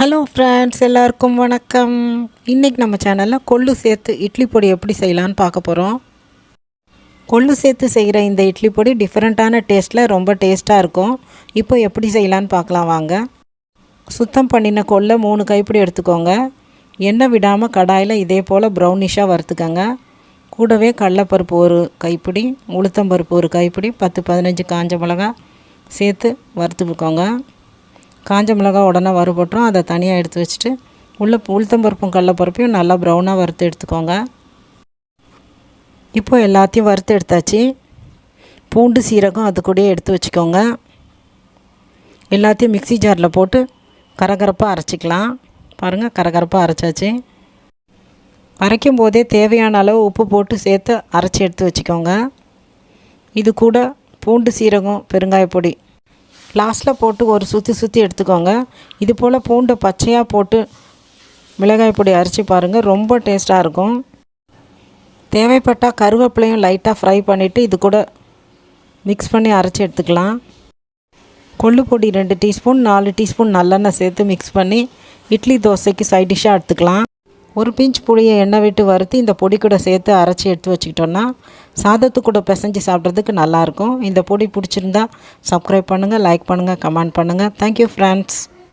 Hello friends எல்லாருக்கும் வணக்கம். இன்றைக்கி நம்ம சேனலில் கொள்ளு சேர்த்து இட்லி பொடி எப்படி செய்யலான்னு பார்க்க போகிறோம் கொள்ளு சேர்த்து செய்கிற இந்த இட்லி பொடி டிஃப்ரெண்ட்டான டேஸ்ட்டில் ரொம்ப டேஸ்ட்டாக இருக்கும். இப்போ எப்படி செய்யலான்னு பார்க்கலாம் வாங்க. சுத்தம் பண்ணின கொள்ளை மூணு கைப்பிடி எடுத்துக்கோங்க. எண்ணெய் விடாமல் கடாயில் இதே போல் ப்ரௌனிஷாக வறுத்துக்கோங்க. கூடவே கடலப்பருப்பு ஒரு கைப்பிடி உளுத்தம்பருப்பு ஒரு கைப்பிடி பத்து பதினஞ்சு காஞ்ச மிளகாய் சேர்த்து வறுத்துக்கோங்க. காஞ்ச மிளகா உடனே வறுபட்டுரும். அதை தனியாக எடுத்து வச்சுட்டு உள்ள உளுத்தம்பருப்பும் கடலப்பருப்பையும் நல்லா ப்ரௌனாக வறுத்து எடுத்துக்கோங்க. இப்போது எல்லாத்தையும் வறுத்து எடுத்தாச்சு. பூண்டு சீரகம் அது கூடயே எடுத்து வச்சுக்கோங்க. எல்லாத்தையும் மிக்ஸி ஜாரில் போட்டு கரகரப்பாக அரைச்சிக்கலாம். பாருங்கள் கரகரப்பாக அரைச்சாச்சு. அரைக்கும் போதே தேவையான அளவு உப்பு போட்டு சேர்த்து அரைச்சி எடுத்து வச்சுக்கோங்க. இது கூட பூண்டு சீரகம் பெருங்காய பொடி லாஸ்ட்டில் போட்டு ஒரு சுற்றி சுற்றி எடுத்துக்கோங்க. இது போல் பூண்டை பச்சையாக போட்டு மிளகாய் பொடி அரைச்சி பாருங்கள் ரொம்ப டேஸ்ட்டாக இருக்கும். தேவைப்பட்டால் கருவேப்பிலையும் லைட்டாக ஃப்ரை பண்ணிவிட்டு இது கூட மிக்ஸ் பண்ணி அரைச்சி எடுத்துக்கலாம். கொள்ளு பொடி ரெண்டு டீஸ்பூன் நாலு டீஸ்பூன் நல்லெண்ணெய் சேர்த்து மிக்ஸ் பண்ணி இட்லி தோசைக்கு சைட் டிஷ்ஷாக எடுத்துக்கலாம். ஒரு பிஞ்ச் புளியை எண்ணெய் விட்டு வறுத்து இந்த பொடி கூட சேர்த்து அரைச்சி எடுத்து வச்சுக்கிட்டோன்னா சாதத்து கூட பிசைஞ்சு சாப்பிட்றதுக்கு நல்லாயிருக்கும். இந்த பொடி பிடிச்சிருந்தா சப்ஸ்கிரைப் பண்ணுங்கள் லைக் பண்ணுங்கள் கமெண்ட் பண்ணுங்கள் தேங்க்யூ ஃப்ரெண்ட்ஸ்